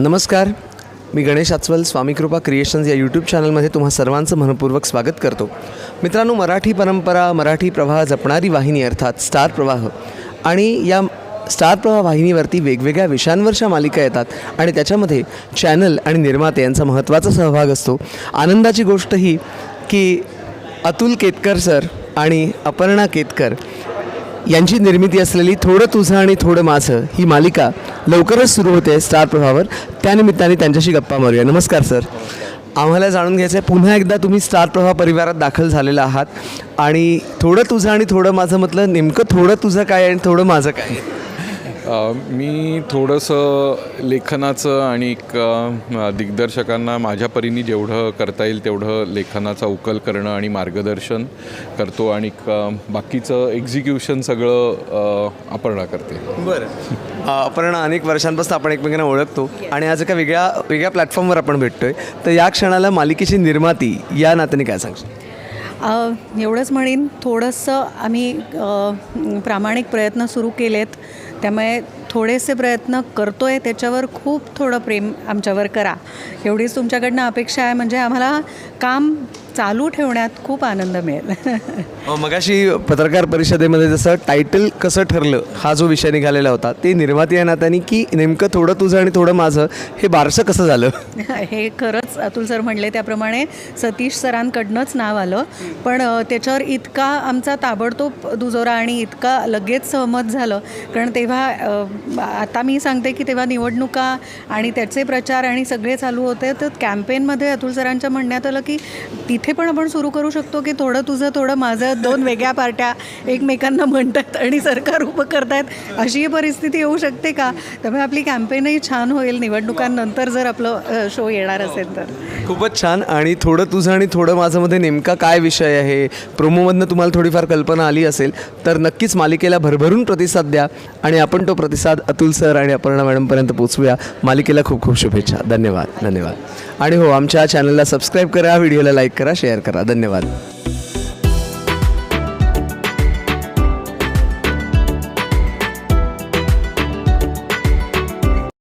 नमस्कार. मी गणेश आचवल स्वामीकृपा क्रिएशन्स या यूट्यूब चॅनलमध्ये तुम्हा सर्वांचं मनपूर्वक स्वागत करतो. मित्रांनो मराठी परंपरा मराठी प्रवाह जपणारी वाहिनी अर्थात स्टार प्रवाह आणि या स्टार प्रवाह वाहिनीवरती वेगवेगळ्या विषयांवरच्या मालिका येतात आणि त्याच्यामध्ये चॅनल आणि निर्माते यांचा महत्त्वाचा सहभाग असतो. आनंदाची गोष्ट ही की अतुल केतकर सर आणि अपर्णा केतकर यांची निर्मिती असलेली थोडं तुझं आणि थोडं माझं ही मालिका लवकरच सुरू होते स्टार प्रवाहावर त्यानिमित्ताने त्यांच्याशी गप्पा मारूया. नमस्कार सर. आम्हाला जाणून घ्यायचं आहे पुन्हा एकदा तुम्ही स्टार प्रवाह परिवारात दाखल झालेला आहात आणि थोडं तुझं आणि थोडं माझं म्हटलं नेमकं थोडं तुझं काय आणि थोडं माझं काय मी थोडंसं लेखनाचं आणि एक, दिग्दर्शकांना माझ्या परीने जेवढं करता येईल तेवढं लेखनाचा उकल करणं आणि मार्गदर्शन करतो आणि बाकीचं एक्झिक्युशन सगळं अपर्णा करते. बरं. अपर्णा अनेक वर्षांपासून आपण एकमेकांना ओळखतो आणि आज एका वेगळ्या वेगळ्या प्लॅटफॉर्मवर आपण भेटतोय. तर या क्षणाला मालिकेची निर्माती या नात्याने काय सांगशील? एवढंच म्हणेन थोडंसं आम्ही प्रामाणिक प्रयत्न सुरू केलेत. त्यामुळे थोडेसे प्रयत्न करतो आहे त्याच्यावर खूप थोडं प्रेम आमच्यावर करा. एवढीच तुमच्याकडनं अपेक्षा आहे म्हणजे आम्हाला काम चालू ठेवण्यात खूप आनंद मिळेल. मगाशी पत्रकार परिषदेमध्ये जसं टायटल कसं ठरलं हा जो विषय निघालेला होता ते निर्माती या नात्याने की नेमकं थोडं तुझं आणि थोडं माझं हे बारसं कसं झालं? हे खरंच अतुल सर म्हणले त्याप्रमाणे सतीश सरांकडनंच नाव आलं. पण त्याच्यावर इतका आमचा ताबडतोब दुजोरा आणि इतका लगेच सहमत झालं. कारण तेव्हा आता मी सांगते की तेव्हा निवडणुका आणि त्याचे प्रचार आणि सगळे चालू होते. तर कॅम्पेनमध्ये अतुल सरांच्या म्हणण्यात आलं की तिथे पण आपण सुरू करू शकतो की थोडं तुझं थोडं माझं दोन वेगळ्या पार्ट्या एकमेकांना म्हणतात आणि सरकार उभं करतायत अशी परिस्थिती येऊ शकते का? त्यामुळे आपली कॅम्पेनही छान होईल. निवडणुकांनंतर जर आपलं शो येणार असेल तर. खूपच छान. आणि थोडं तुझं आणि थोडं माझ्यामध्ये नेमका काय विषय आहे? प्रोमोमधनं तुम्हाला थोडीफार कल्पना आली असेल तर नक्कीच मालिकेला भरभरून प्रतिसाद द्या आणि आपण तो प्रतिसाद अतुल सर आणि अपर्णा मॅडमपर्यंत पोचवूया. मालिकेला खूप खूप शुभेच्छा. धन्यवाद. धन्यवाद. आणि हो आमच्या चॅनलला सबस्क्राईब करा व्हिडिओला लाईक करा. शेअर करा. धन्यवाद.